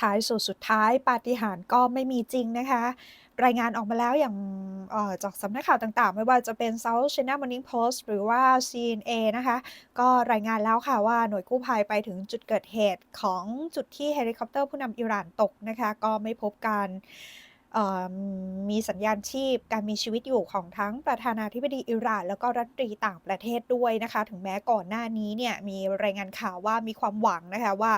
ท้ายสุดสุดท้ายปาฏิหาริย์ก็ไม่มีจริงนะคะ รายงานออกมาแล้วอย่างออจากสำนักข่าวต่างๆ ไม่ว่าจะเป็น South China Morning Post หรือว่า CNA นะคะ ก็รายงานแล้วค่ะว่าหน่วยกู้ภัยไปถึงจุดเกิดเหตุของจุดที่เฮลิคอปเตอร์ผู้นำอิหร่านตกนะคะ ก็ไม่พบการ เอ่อมีสัญญาณชีพการมีชีวิตอยู่ของทั้งประธานาธิบดีอิหร่าน แล้วก็รัฐมนตรีต่างประเทศด้วยนะคะ ถึงแม้ก่อนหน้านี้เนี่ยมีรายงานข่าวว่ามีความหวังนะคะว่า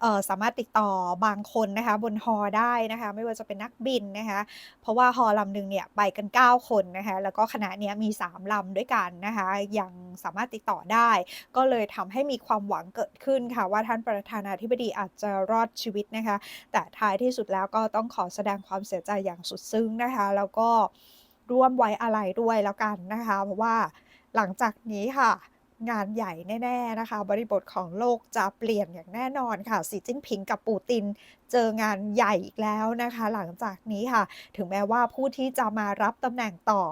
เอ่อสามารถติดต่อบางคนนะคะบนฮอได้นะคะ ไม่ว่าจะเป็นนักบินนะคะ เพราะว่าฮอลำหนึ่งเนี่ยไปกัน 9 คนนะคะ แล้วก็คณะเนี้ยมี 3ลำด้วยกันนะคะ ยัง สามารถติดต่อได้ ก็เลยทำให้มีความหวังเกิดขึ้นค่ะ ว่าท่านประธานาธิบดีอาจจะรอดชีวิตนะคะ แต่ท้ายที่สุดแล้วก็ต้องขอแสดงความเสียใจอย่างสุดซึ้งนะคะ แล้วก็ร่วมไว้อาลัยด้วยแล้วกันนะคะ เพราะว่าหลังจากนี้ค่ะ งานใหญ่แน่ๆนะคะ บริบทของโลกจะเปลี่ยนอย่างแน่นอนค่ะสีจิ้นผิงกับปูตินเจองานใหญ่อีกแล้วนะคะ หลังจากนี้ค่ะ ถึงแม้ว่าผู้ที่จะมารับตำแหน่งต่อ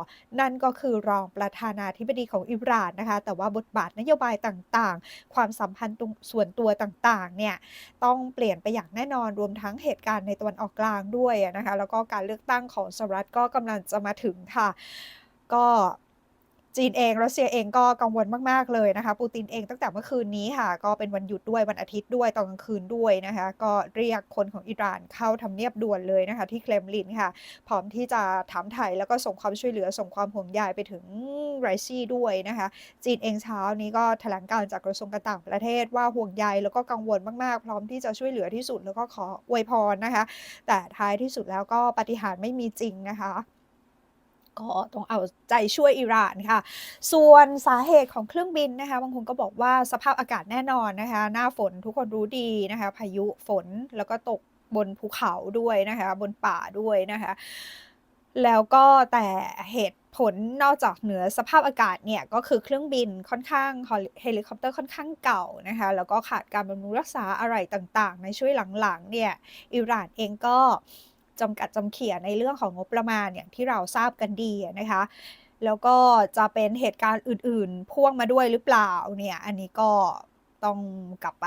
นั่นก็คือรองประธานาธิบดีของอิหร่านนะคะ แต่ว่าบทบาทนโยบายต่างๆ ความสัมพันธ์ตรงส่วนตัวต่างๆเนี่ยต้องเปลี่ยนไปอย่างแน่นอนรวมทั้งเหตุการณ์ในตะวันออกกลางด้วยนะคะ แล้วก็การเลือกตั้งของสหรัฐก็กำลังจะมาถึงค่ะ ก็ จีนเองรัสเซียเองก็กังวลมาก ๆ เลยนะคะ ปูตินเองตั้งแต่เมื่อคืนนี้ค่ะ ก็เป็นวันหยุดด้วยวันอาทิตย์ด้วยตอนกลางคืนด้วยนะคะ ก็เรียกคนของอิหร่านเข้าทำเนียบด่วนเลยนะคะ ที่เครมลินค่ะ พร้อมที่จะถามไถ่แล้วก็ส่งความช่วยเหลือส่งความห่วงใยไปถึงไรซี่ด้วยนะคะ จีนเองเช้านี้ก็แถลงการจากกระทรวงการต่างประเทศว่าห่วงใยแล้วก็กังวลมากๆ พร้อมที่จะช่วยเหลือที่สุดแล้วก็ขออวยพรนะคะ แต่ท้ายที่สุดแล้วก็ปฏิหารไม่มีจริงนะคะ ก็ต้องเอาใจช่วยอิหร่านค่ะ ส่วนสาเหตุของเครื่องบินนะคะบางคนก็บอกว่าสภาพอากาศแน่นอนนะคะ หน้าฝนทุกคนรู้ดีนะคะ พายุฝนแล้วก็ตกบนภูเขาด้วยนะคะ บนป่าด้วยนะคะ แล้วก็แต่เหตุผลนอกจากเหนือสภาพอากาศเนี่ย ก็คือเครื่องบินค่อนข้างเฮลิคอปเตอร์ค่อนข้างเก่านะคะ แล้วก็ขาดการบำรุงรักษาอะไรต่างๆ ในช่วงหลังๆเนี่ย อิหร่านเองก็ จำกัดจำเขี่ยในเรื่องของงบประมาณอย่างที่เราทราบกันดีนะคะ แล้วก็จะเป็นเหตุการณ์อื่นๆ พ่วงมาด้วยหรือเปล่าเนี่ยอันนี้ก็ต้องกลับไป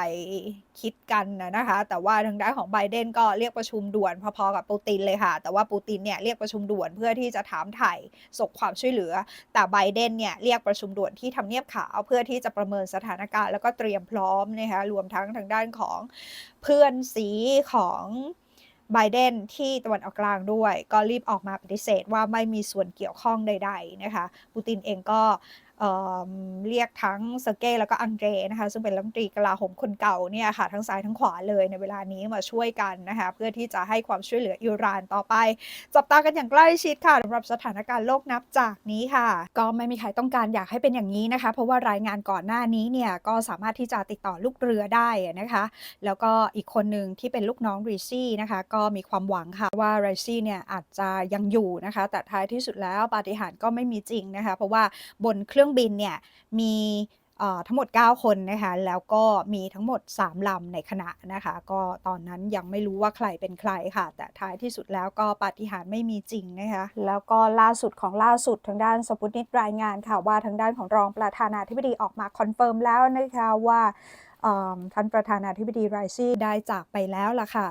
คิดกันอะนะคะ แต่ว่าทางด้านของไบเดนก็เรียกประชุมด่วนพอๆกับปูตินเลยค่ะ แต่ว่าปูตินเนี่ยเรียกประชุมด่วนเพื่อที่จะถามไถ่ส่งความช่วยเหลือ แต่ไบเดนเนี่ยเรียกประชุมด่วนที่ทำเนียบขาวเพื่อที่จะประเมินสถานการณ์แล้วก็เตรียมพร้อมนะคะ รวมทั้งทางด้านของเพื่อนสีของ ไบเดนที่ตะวันออกกลางด้วย ก็รีบออกมาปฏิเสธว่าไม่มีส่วนเกี่ยวข้องใด ๆ นะคะปูตินเองก็เเรียกทั้งเซอร์เกย์แล้วก็อังเดรนะคะซึ่งเป็นรัฐมนตรีกลาโหมคนเก่าเนี่ยค่ะทั้งซ้ายทั้งขวาเลยในเวลานี้มาช่วยกันนะคะเพื่อที่จะให้ความช่วยเหลืออิหร่านต่อไป จับตากันอย่างใกล้ชิดค่ะสำหรับสถานการณ์โลกนับจากนี้ค่ะ ก็ไม่มีใครต้องการอยากให้เป็นอย่างนี้นะคะ เพราะว่ารายงานก่อนหน้านี้เนี่ยก็สามารถที่จะติดต่อลูกเรือได้นะคะ แล้วก็อีกคนหนึ่งที่เป็นลูกน้องรีซี่นะคะก็มีความหวังค่ะว่าไรซี่เนี่ยอาจจะยังอยู่นะคะ แต่ท้ายที่สุดแล้วปาฏิหาริย์ก็ไม่มีจริงนะคะ เพราะว่าบนเครื่องื่องบินเนี่ยมีทั้งหมด 9 คนนะคะ แล้วก็มีทั้งหมด 3 ลำในคณะนะคะ ก็ตอนนั้นยังไม่รู้ว่าใครเป็นใครค่ะ แต่ท้ายที่สุดแล้วก็ปาฏิหาริย์ไม่มีจริงนะคะ แล้วก็ล่าสุดของล่าสุดทางด้านสปุตนิกรายงานค่ะว่าทางด้านของรองประธานาธิบดีออกมาคอนเฟิร์มแล้วนะคะว่าท่านประธานาธิบดีไรซี่ได้จากไปแล้วล่ะค่ะ